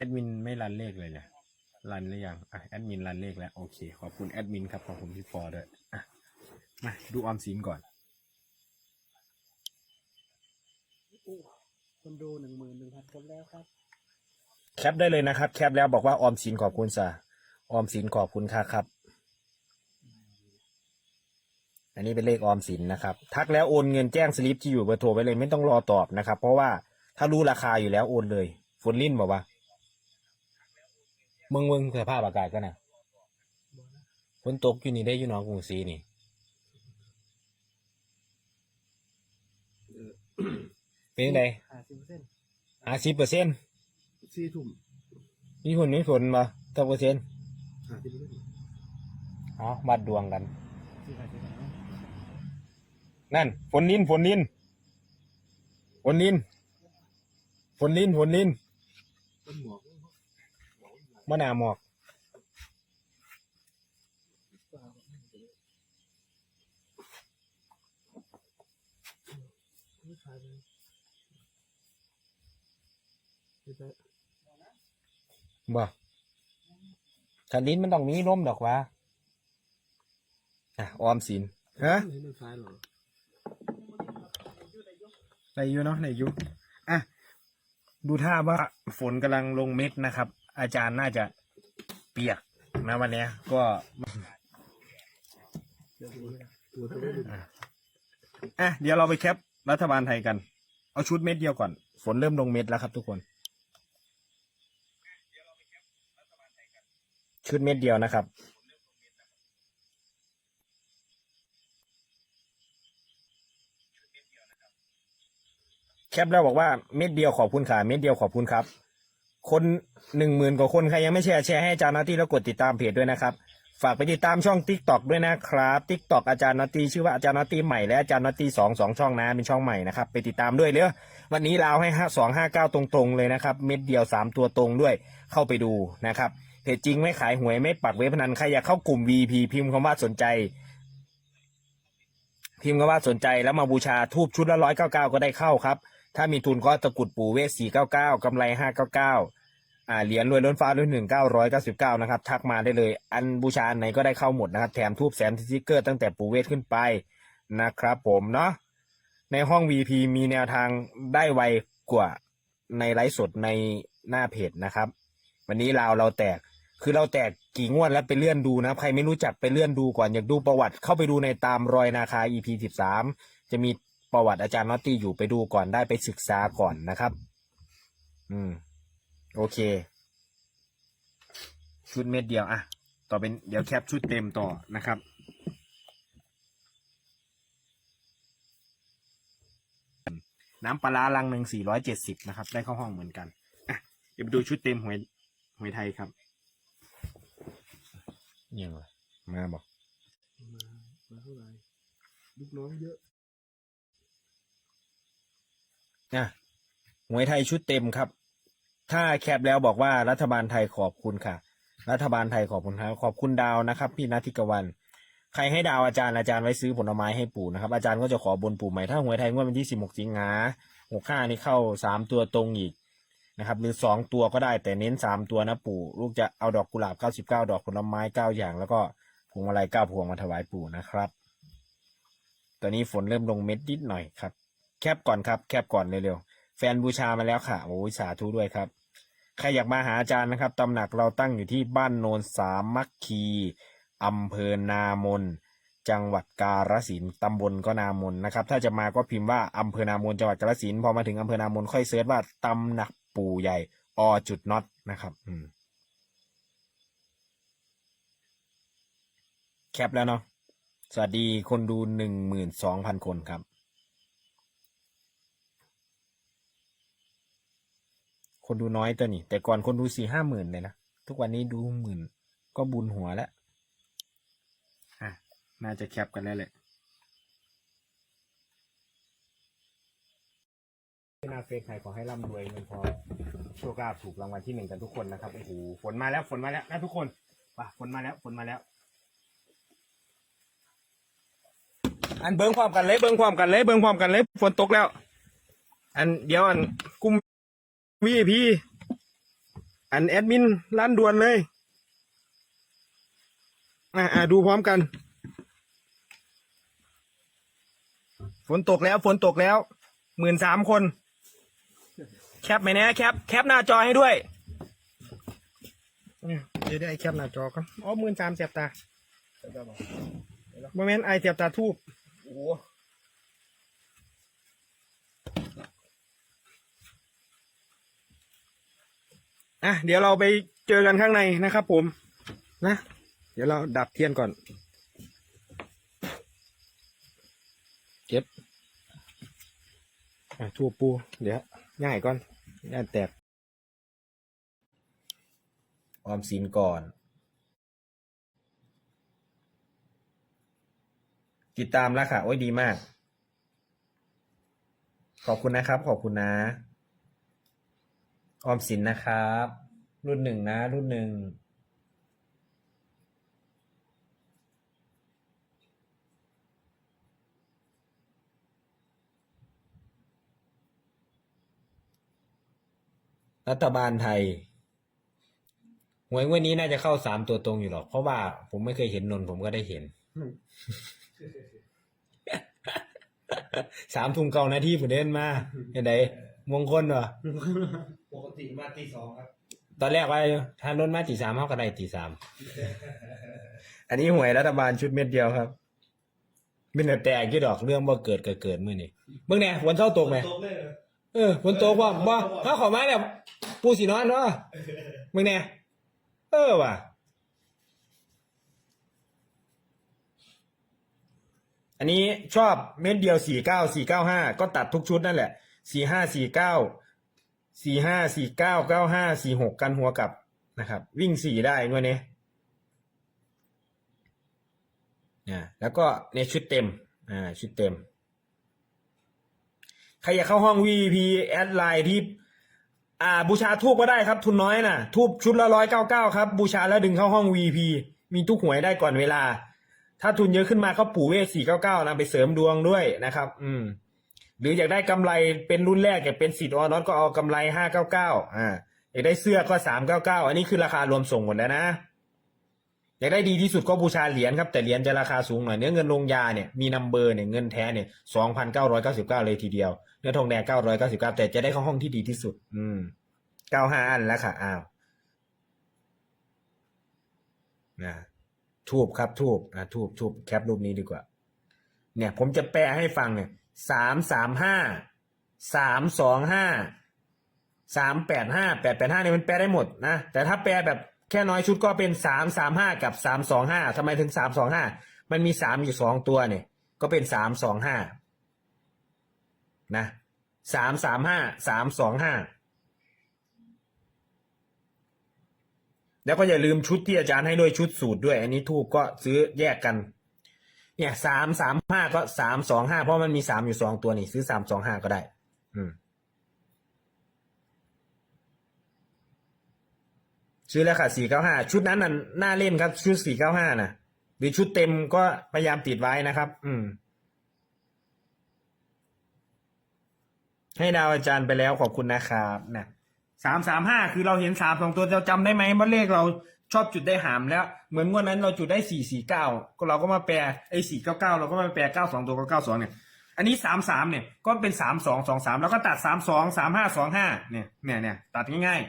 แอดมินไม่รันเลขเลยเนี่ยรันหรือยังอะแอดมินรันเลขแล้ว โอเค ขอบคุณแอดมินครับ ขอบคุณพี่ปอด้วยอะมาดูออมสินก่อนคนดูหนึ่งหมื่นหนึ่งพันคนแล้วครับ แคปได้เลยนะครับ แคปแล้วบอกว่าออมสินขอบคุณสะออมสินขอบคุณค่ะครับ อันนี้เป็นเลขออมสินนะครับ ทักแล้วโอนเงินแจ้งสลิปที่อยู่เบอร์โทรไปเลย ไม่ต้องรอตอบนะครับ เพราะว่าถ้ารู้ราคาอยู่แล้วโอนเลยฝนลิ้นบอกว่า มึงมึงสภาพอากาศก็นะฝนตกอยู่นี่ได้อยู่หนองกรุงศรีนี่เป็นยังไงห้าสิบเปอร์เซ็นต์ห้าสิบเปอร์เซ็นต์สี่ทุ่มมีฝนมีฝนบ่เท่าเปอร์เซ็นต์ห้าสิบเปอร์เซ็นต์อ๋อวัดดวงกันสี่ห้าสิบเปอร์เซ็นต์นั่น ฝนนินฝนนินฝนนินฝนนินฝนนินต้นหมวก มะนาวหมอกไม่ขายเลยไม่ใช่บ่ขันลิ้นมันต้องมีร่มดอกวะอะออมสินฮะไม่มันขายหรอในอยู่เนาะในอยู่อะ ดูท่าว่าฝนกำลังลงเม็ดนะครับ อาจารย์น่าจะเปียกนะวันนี้ก็เอะเดี๋ยวเราไปแคปรัฐบาลไทยกัน เอาชุดเม็ดเดียวก่อน ฝนเริ่มลงเม็ดแล้วครับทุกคน ชุดเม็ดเดียวนะครับแคปแล้วบอกว่าเม็ดเดียวขอบคุณค่ะเม็ดเดียวขอบคุณครับ คนหนึ่งหมื่นกว่าคนใครยังไม่แชร์แชร์ให้อาจารย์นอตตี้แล้วกดติดตามเพจด้วยนะครับ ฝากไปติดตามช่อง t ิ k t o k ด้วยนะครับ t ิ k t o k อาจารย์นอตตี้ชื่อว่าอาจารย์นอตตี้ใหม่และอาจารย์นอตตี้สองสองช่องนะเป็นช่องใหม่นะครับไปติดตามด้วยเร็ววันนี้ลาวให้ห้าสองห้าเก้าตรงๆเลยนะครับเม็ดเดียวสามตัวตรงด้วยเข้าไปดูนะครับเพจจริงไม่ขายหวยไม่ปักเว็บพนันใครอยากเข้ากลุ่ม VP พิมพ์คำว่าสนใจพิมพ์คำว่าสนใจแล้วมาบูชาทูบชุดละร้อยเก้าเก้าก็ได้เข้าครับ ถ้ามีทุนก็ตะกุดปู่เวสสี่เก้าเก้ากำไรห้าเก้าเก้าอ่าเหรียญรวยล้นฟ้าด้วยหนึ่งเก้าร้อยเก้าสิบเก้านะครับ ทักมาได้เลย อันบูชาอันไหนก็ได้เข้าหมดนะครับ แถมทูบแสนสติกเกอร์ตั้งแต่ปู่เวสขึ้นไปนะครับ ผมเนาะในห้อง VP มีแนวทางได้ไวกว่าในไลฟ์สดในหน้าเพจนะครับ วันนี้เราเราแตกคือเราแตกกี่งวดแล้วไปเลื่อนดูนะใครไม่รู้จักไปเลื่อนดูก่อนอยากดูประวัติเข้าไปดูในตามรอยนาคา EP สิบสามจะมี ประวัติอาจารย์นอตตี้อยู่ไปดูก่อนได้ไปศึกษาก่อนนะครับ อืม โอเค ชุดเม็ดเดียวอะต่อเป็นเดี๋ยวแคปชุดเต็มต่อนะครับน้ำปลาร้าลังหนึ่งสี่ร้อยเจ็ดสิบนะครับ ได้เข้าห้องเหมือนกัน อะ เดี๋ยวไปดูชุดเต็มหวยหวยไทยครับ ยังไงมาบอก มามาเท่าไหร่ลูกน้องเยอะ อะหวยไทยชุดเต็มครับ ถ้าแคปแล้วบอกว่ารัฐบาลไทยขอบคุณค่ะ รัฐบาลไทยขอบคุณครับขอบคุณดาวนะครับ พี่นัทธิกวัน ใครให้ดาวอาจารย์อาจารย์ไว้ซื้อผลไม้ให้ปู่นะครับ อาจารย์ก็จะขอบนปู่ใหม่ถ้าหวยไทยงวดวันที่สิบหกสิงหาหกห้านี่เข้าสามตัวตรงอีกนะครับ หรือสองตัวก็ได้แต่เน้นสามตัวนะปู่ ลูกจะเอาดอกกุหลาบเก้าสิบเก้าดอกผลไม้เก้าอย่าง แล้วก็พวงมาลัยเก้าพวงมาถวายปู่นะครับ ตอนนี้ฝนเริ่มลงเม็ดนิดหน่อยครับ แคปก่อนครับ แคปก่อนเร็วๆ แฟนบูชามาแล้วค่ะ โอ้ยสาธุด้วยครับ ใครอยากมาหาอาจารย์นะครับตำหนักเราตั้งอยู่ที่บ้านโนนสามัคคีอำเภอนามน จังหวัดกาฬสินต์ตำบลก็นามนนะครับ ถ้าจะมาก็พิมพ์ว่าอำเภอนามนจังหวัดกาฬสินต์พอมาถึงอำเภอนามนค่อยเสิร์ชว่าตำหนักปู่ใหญ่อจุดน็อตนะครับ อืมแคปแล้วเนาะ สวัสดีคนดูหนึ่งหมื่นสองพันคนครับ คนดูน้อยตัวนี้ แต่ก่อนคนดูสี่ห้าหมื่นเลยนะ ทุกวันนี้ดูหมื่น ก็บุญหัวแล้วอะ น่าจะแคปกันแล้วแหละหน้าเฟซใครขอให้ร่ำรวยเงินพอโชคลาภถูกรางวัลที่หนึ่งกันทุกคนนะครับโอ้โหฝนมาแล้วฝนมาแล้วนะทุกคนป่ะฝนมาแล้วฝนมาแล้ว อันเบิ้งความกันเลยเบิ้งความกันเลยเบิ้งความกันเลยฝนตกแล้ว อันเดี๋ยวอันกุม วีพีอันแอดมินร้านด่วนเลยอ่าดูพร้อมกัน ฝนตกแล้วฝนตกแล้วหมื่นสามคน แคปไหมเนี่ยแคปแคปหน้าจอให้ด้วยเยเดี๋ยวได้แคปหน้าจอกันอ๋อหมื่นสามเสียบตาโมเมนต์ไอเสียบตาทูบโอ้โห อะเดี๋ยวเราไปเจอกันข้างในนะครับ ผมนะ เดี๋ยวเราดับเทียนก่อนเก็บอะทั่วปูเดี๋ยวง่ายก่อนง่ายแตกออมสินก่อน ติดตามแล้วค่ะ โอ้ยดีมาก ขอบคุณนะครับ ขอบคุณนะ ออมสินนะครับ รุ่นหนึ่งนะ รุ่นหนึ่งรัฐบาลไทยหวยงวันนี้น่าจะเข้าสามตัวตรงอยู่หรอก เพราะว่าผมไม่เคยเห็นนนท์ผมก็ได้เห็นสามทุ่มเก้านาทีผมเดินมาเห็นได มงคลวะปกติมาตีสองครับตอนแรกว่าถ้ารถมาตีสามเขาก็ได้ตีสาม อันนี้หวยรัฐบาลชุดเม็ดเดียวครับเป็นแต่แตกกี่ดอกเรื่องบ่เกิดก็เกิดมื่อนี้เมื่อไงฝนเท่าตกไหม ตกเลยเหรอเออฝนตกว่าบ่ถ้าขอมาเนี่ยปูสีนอนเนาะเมื่อไงเออว่ะ อันนี้ชอบเม็ดเดียวสี่เก้าสี่เก้าห้าก็ตัดทุกชุดนั่นแหละ สี่ห้าสี่เก้าสี่ห้าสี่เก้าเก้าห้าสี่หกกันหัวกลับนะครับ วิ่งสี่ได้ด้วยเนี่ยอ่าแล้วก็ในชุดเต็มอ่าชุดเต็ม ใครอยากเข้าห้อง VIP แอดไลน์ที่อ่าบูชาทูบก็ได้ครับ ทุนน้อยน่ะ ทูบชุดละร้อยเก้าเก้าครับ บูชาแล้วดึงเข้าห้อง VIP มีทุกหวยได้ก่อนเวลา ถ้าทุนเยอะขึ้นมาก็ปู่เวทสี่เก้าเก้านะไปเสริมดวงด้วยนะครับ อืม หรืออยากได้กำไรเป็นรุ่นแรกอยากเป็นสิทธิ์ออนอตก็เอากำไรห้าเก้าเก้าอ่าอยากได้เสื้อก็สามเก้าเก้าอันนี้คือราคารวมส่งหมดแล้วนะอยากได้ดีที่สุดก็บูชาเหรียญครับแต่เหรียญจะราคาสูงหน่อยเนื้อเงินลงยาเนี่ยมีนัมเบอร์เนี่ยเงินแท้เนี่ยสองพันเก้าร้อยเก้าสิบเก้าเลยทีเดียวเนื้อทองแดงเก้าร้อยเก้าสิบเก้าแต่จะได้ข้าห้องที่ดีที่สุด อืมเก้าห้าอันแล้วค่ะอ้าวนะทูบครับทูบอะทูบทูบแคปรูปนี้ดีกว่า เนี่ย ผมจะแปลให้ฟังเนี่ย สามสามห้าสามสองห้าสามแปดห้าแปดแปดห้าเนี่ยมันแปลได้หมดนะ แต่ถ้าแปลแบบแค่น้อยชุดก็เป็นสามสามห้ากับสามสองห้าทำไมถึงสามสองห้ามันมีสามอยู่สองตัวเนี่ย ก็เป็นสามสองห้านะสามสามห้าสามสองห้าแล้วก็อย่าลืมชุดที่อาจารย์ให้ด้วยชุดสูตรด้วย อันนี้ทูบก็ซื้อแยกกัน เนี่ยสามสามห้าก็สามสองห้าเพราะมันมีสามอยู่สองตัวนี่ ซื้อสามสองห้าก็ได้ อืม ซื้อแล้วค่ะสี่เก้าห้าชุดนั้นน่ะน่าเล่นครับชุดสี่เก้าห้านะหรือชุดเต็มก็พยายามติดไว้นะครับ อืม ให้ดาวอาจารย์ไปแล้วขอบคุณนะครับนะสามสามห้าคือเราเห็นสามสองตัวเราจำได้ไหมว่าเลขเรา ชอบจุดได้หามแล้ว เหมือนงวันนั้นเราจุดได้สี่สี่เก้าเราก็มาแปลไอ้สี่เก้าเก้าเราก็มาแปลเก้าสองตัวก็เก้าสองเนี่ย อันนี้สามสามเนี่ยก็เป็นสามสองสองสามแล้วก็ตัดสามสองสามห้าสองห้าเนี่ยเนี่ยเนี่ยตัดง่าย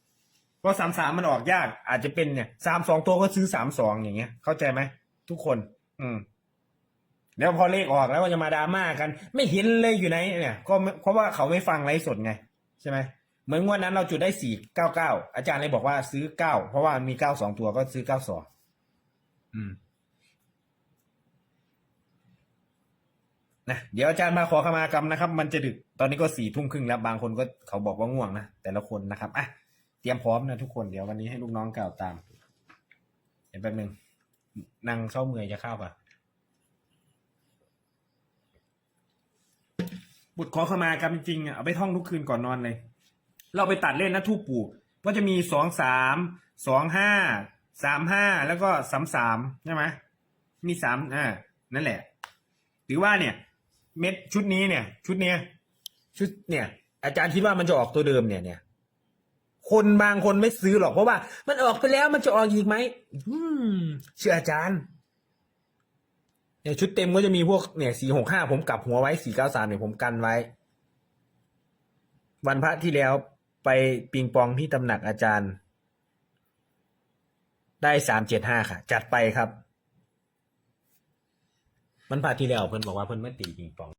ๆเพราะสามสามมันออกยาก อาจจะเป็นเนี่ยสามสองตัวก็ซื้อสามสองอย่างเงี้ย เข้าใจไหมทุกคน อืมแล้วพอเลขออกแล้วก็จะมาดราม่ากัน ไม่เห็นเลยอยู่ไหนเนี่ย ก็เพราะว่าเขาไม่ฟังไลฟ์สดไง ใช่ไหม เหมือนงวันนั้นเราจุดได้สี่เก้าเก้าอาจารย์เลยบอกว่าซื้อเก้าเพราะว่ามีเก้าสองตัวก็ซื้อเก้าสองอืมนะเดี๋ยวอาจารย์มาขอขมากรรมนะครับ มันจะดึกตอนนี้ก็สี่ทุ่มครึ่งแล้วบางคนก็เขาบอกว่าง่วงนะแต่ละคนนะครับอะเตรียมพร้อมนะทุกคนเดี๋ยววันนี้ให้ลูกน้องกล่าวตามเดี๋ยวแป๊บนึงนั่งเศร้าเมื่อยจะเข้าป่ะบุตรขอขมากรรมจริงๆอะเอาไปท่องทุกคืนก่อนนอนเลย เราไปตัดเล่นนะทูปปู่ก็จะมีสองสามสองห้าสามห้าแล้วก็สามสามใช่ไหมมีสามอ่านั่นแหละหรือว่าเนี่ย เม็ดชุดนี้เนี่ย ชุดเนี้ยชุดเนี่ย อาจารย์คิดว่ามันจะออกตัวเดิมเนี่ยเนี่ย คนบางคนไม่ซื้อหรอกเพราะว่า มันออกไปแล้วมันจะออกอีกไหมเชื่ออาจารย์เนี่ยชุดเต็มก็จะมีพวกเนี่ยสี่หกห้าผมกลับหัวไว้สี่เก้าสามเนี่ยผมกันไว้ วันพระที่แล้ว ไปปิงปองที่ตำหนักอาจารย์ ได้สามเจ็ดห้าค่ะ จัดไปครับ มันพาที่แล้วเพิ่นบอกว่าเพิ่นไม่ตีปิงปอง